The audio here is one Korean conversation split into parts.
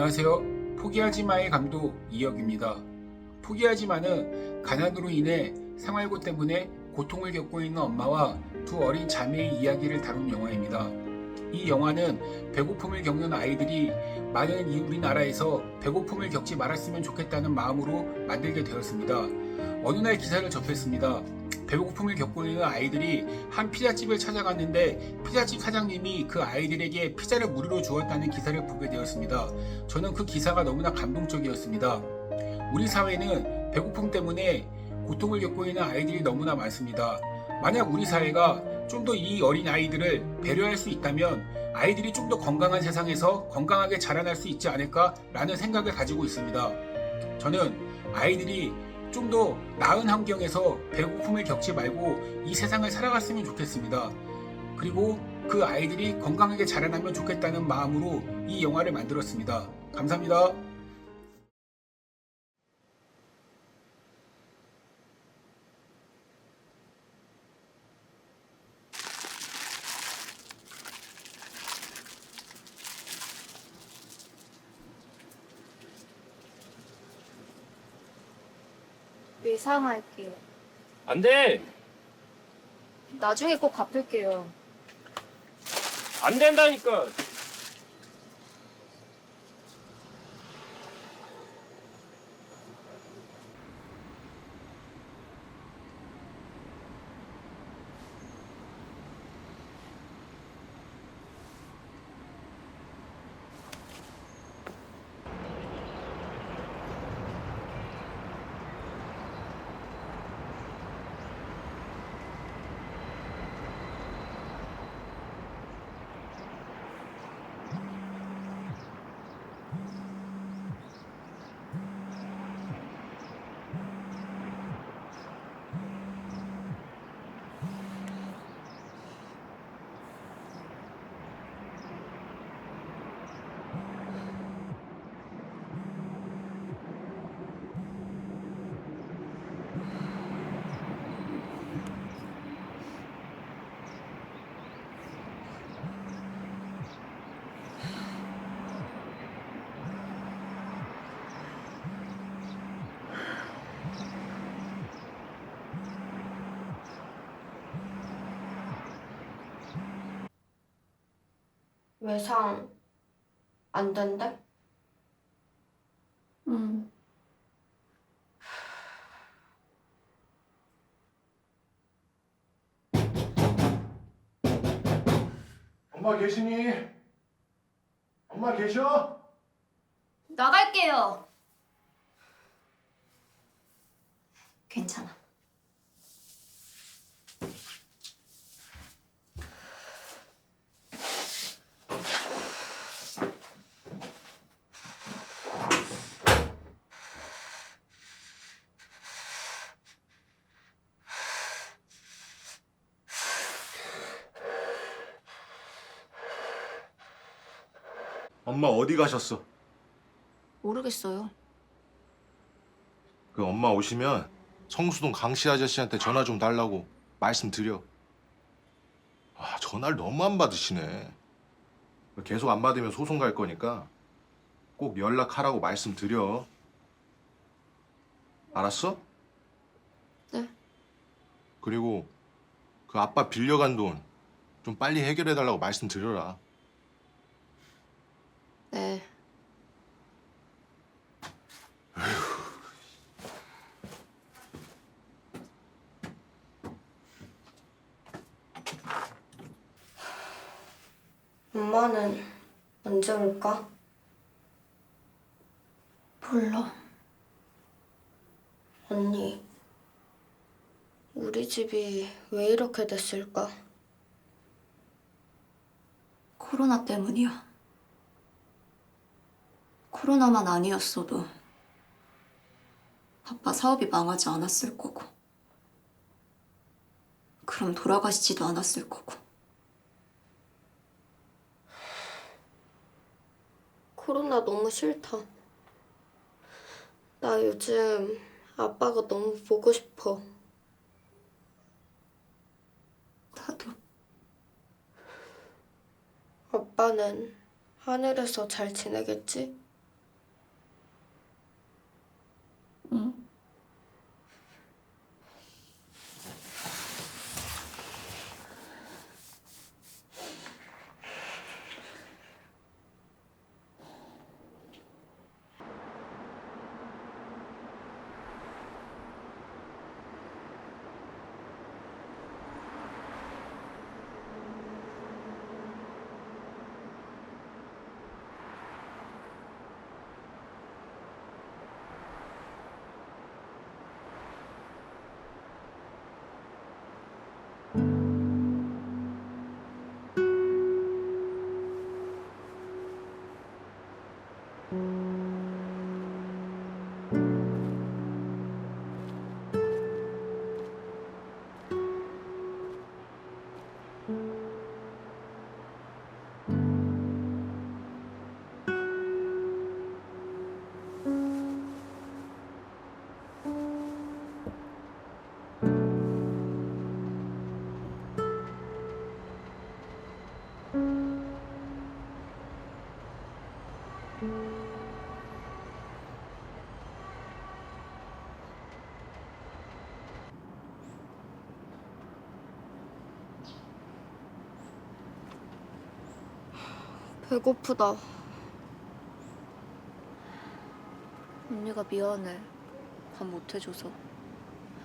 안녕하세요. 포기하지 마의 감독 이혁입니다. 포기하지 마는 가난으로 인해 생활고 때문에 고통을 겪고 있는 엄마와 두 어린 자매의 이야기를 다룬 영화입니다. 이 영화는 배고픔을 겪는 아이들이 많은 이 우리나라에서 배고픔을 겪지 말았으면 좋겠다는 마음으로 만들게 되었습니다. 어느 날 기사를 접했습니다. 배고픔을 겪고 있는 아이들이 한 피자집을 찾아갔는데 피자집 사장님이 그 아이들에게 피자를 무료로 주었다는 기사를 보게 되었습니다. 저는 그 기사가 너무나 감동적이었습니다. 우리 사회는 배고픔 때문에 고통을 겪고 있는 아이들이 너무나 많습니다. 만약 우리 사회가 좀 더 이 어린 아이들을 배려할 수 있다면 아이들이 좀 더 건강한 세상에서 건강하게 자라날 수 있지 않을까라는 생각을 가지고 있습니다. 저는 아이들이 좀 더 나은 환경에서 배고픔을 겪지 말고 이 세상을 살아갔으면 좋겠습니다. 그리고 그 아이들이 건강하게 자라나면 좋겠다는 마음으로 이 영화를 만들었습니다. 감사합니다. 외상할게요. 안 돼! 나중에 꼭 갚을게요. 안 된다니까! 외상 안 된대? 응. 엄마 계시니? 엄마 계셔? 나갈게요. 괜찮아. 엄마 어디 가셨어? 모르겠어요. 그 엄마 오시면 성수동 강씨 아저씨한테 전화 좀 달라고 말씀드려. 아 전화를 너무 안 받으시네. 계속 안 받으면 소송 갈 거니까 꼭 연락하라고 말씀드려. 알았어? 네. 그리고 그 아빠 빌려간 돈 좀 빨리 해결해 달라고 말씀드려라. 네. 엄마는 언제 올까? 몰라. 언니, 우리 집이 왜 이렇게 됐을까? 코로나 때문이야. 코로나만 아니었어도 아빠 사업이 망하지 않았을 거고. 그럼 돌아가시지도 않았을 거고. 코로나 너무 싫다. 나 요즘 아빠가 너무 보고 싶어. 나도 아빠는 하늘에서 잘 지내겠지? 배고프다. 언니가 미안해. 밥 못 해줘서.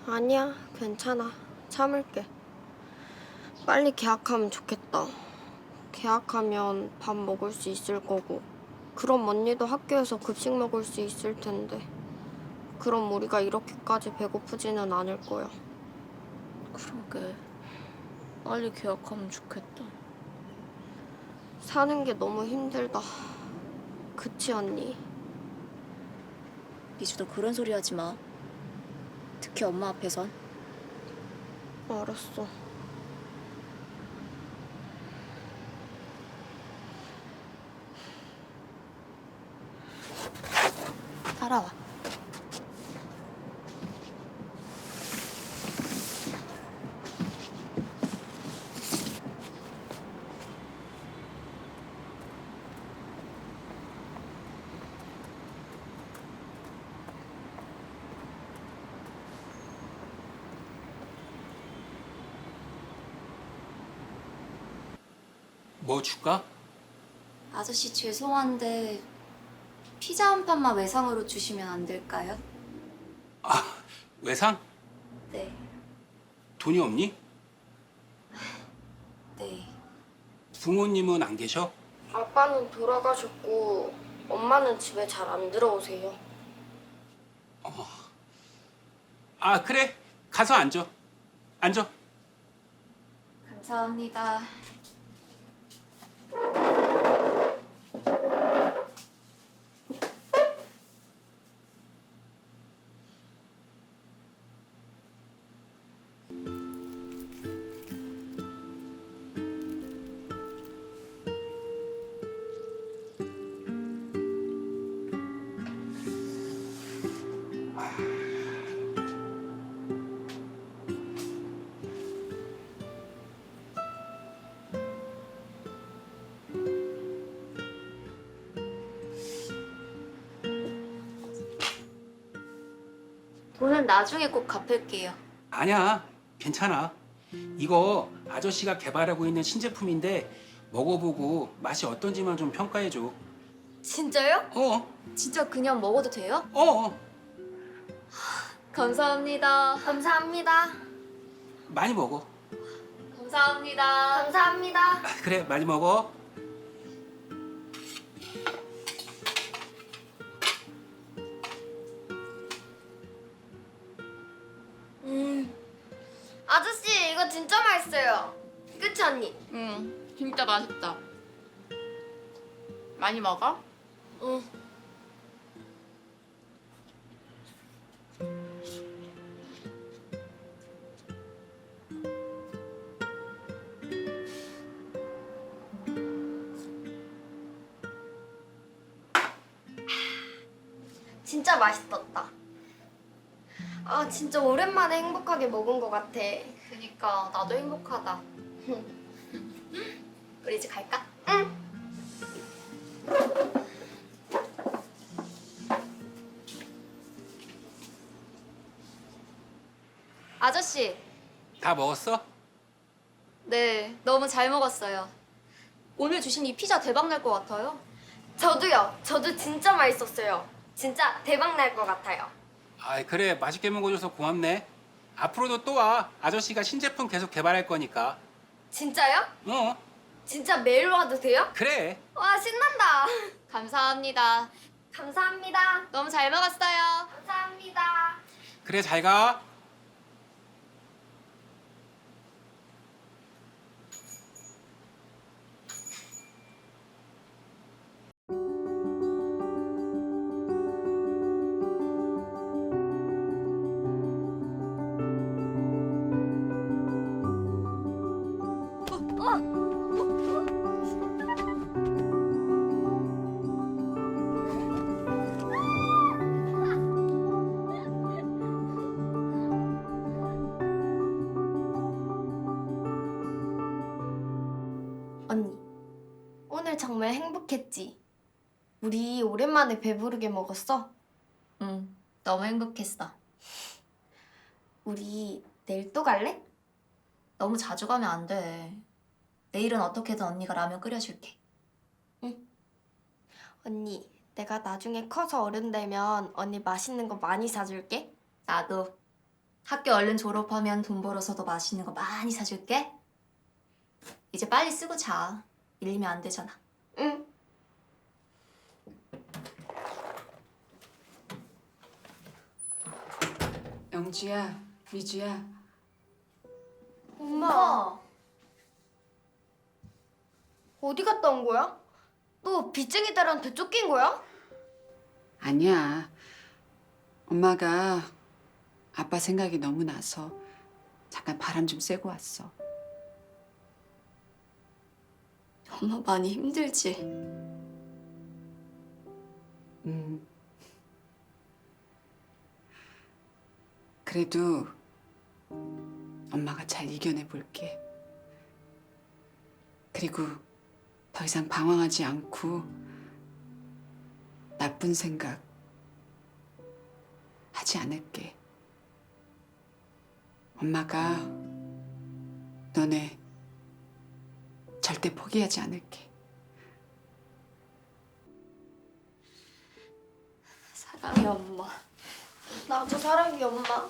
아니야, 괜찮아. 참을게. 빨리 계약하면 좋겠다. 계약하면 밥 먹을 수 있을 거고. 그럼 언니도 학교에서 급식 먹을 수 있을 텐데. 그럼 우리가 이렇게까지 배고프지는 않을 거야. 그러게. 빨리 계약하면 좋겠다. 사는 게 너무 힘들다. 그치, 언니? 미주도 그런 소리 하지 마. 특히 엄마 앞에선. 알았어. 따라와. 뭐 줄까? 아저씨 죄송한데 피자 한 판만 외상으로 주시면 안 될까요? 외상? 네. 돈이 없니? 네. 부모님은 안 계셔? 아빠는 돌아가셨고, 엄마는 집에 잘 안 들어오세요. 아 그래 가서 앉아 앉아 감사합니다. 나중에 꼭 갚을게요. 아니야 괜찮아 이거 아저씨가 개발하고 있는 신제품인데 먹어보고 맛이 어떤지만 좀 평가해줘 진짜요? 어어 진짜 그냥 먹어도 돼요? 어. 감사합니다. 감사합니다. 많이 먹어 감사합니다. 감사합니다. 아, 그래 많이 먹어 아저씨, 이거 진짜 맛있어요. 그치, 언니? 응, 진짜 맛있다. 많이 먹어? 응. 진짜 맛있었다. 아, 진짜 오랜만에 행복하게 먹은 것 같아. 그니까 나도 행복하다. 우리 이제 갈까? 아저씨, 다 먹었어? 네, 너무 잘 먹었어요. 오늘 주신 이 피자 대박 날 것 같아요. 저도요. 저도 진짜 맛있었어요. 진짜 대박 날 것 같아요. 아 그래 맛있게 먹어줘서 고맙네 앞으로도 또 와 아저씨가 신제품 계속 개발할 거니까 진짜요? 어 진짜 매일 와도 돼요? 그래 와, 신난다. 감사합니다. 감사합니다. 너무 잘 먹었어요. 감사합니다. 그래 잘 가 언니, 오늘 정말 행복했지? 우리 오랜만에 배부르게 먹었어? 응, 너무 행복했어. 우리 내일 또 갈래? 너무 자주 가면 안 돼. 내일은 어떻게든 언니가 라면 끓여줄게. 응. 언니, 내가 나중에 커서 어른 되면 언니 맛있는 거 많이 사줄게. 나도 학교 얼른 졸업하면 돈 벌어서 더 맛있는 거 많이 사줄게. 이제 빨리 쓰고 자. 밀리면 안 되잖아. 응. 영주야, 미주야, 엄마, 어디 갔다 온 거야? 또 빚쟁이들한테 쫓긴 거야? 아니야. 엄마가 아빠 생각이 너무 나서 잠깐 바람 좀 쐬고 왔어. 엄마 많이 힘들지? 음. 그래도 엄마가 잘 이겨내 볼게. 그리고 더 이상 방황하지 않고 나쁜 생각 하지 않을게. 엄마가 너네 절대 포기하지 않을게. 사랑해 엄마. 나도 사랑해, 엄마.